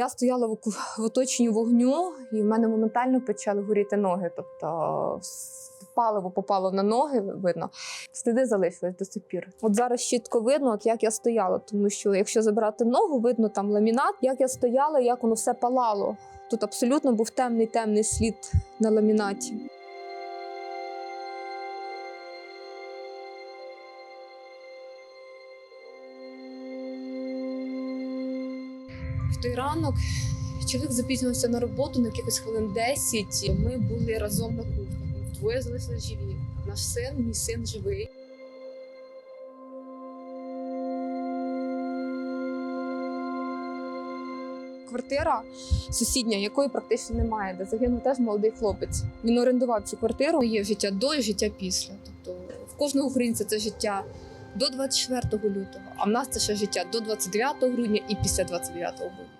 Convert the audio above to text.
Я стояла в оточенні вогню, і в мене моментально почали горіти ноги. Тобто паливо попало на ноги, видно. Сліди залишились до сих пір. От зараз чітко видно, от як я стояла, тому що якщо забрати ногу, видно там ламінат, як я стояла, як воно все палало. Тут абсолютно був темний темний слід на ламінаті. В той ранок чоловік запізнювався на роботу на якихось хвилин 10. Ми були разом на кухні. Двоє залишилися живі. Наш син, мій син живий. Квартира сусідня, якої практично немає, де загинув теж молодий хлопець. Він орендував цю квартиру. Є життя до і життя після. Тобто в кожного українця це життя до 24 лютого, а в нас це ще життя до 29 грудня і після 29 грудня.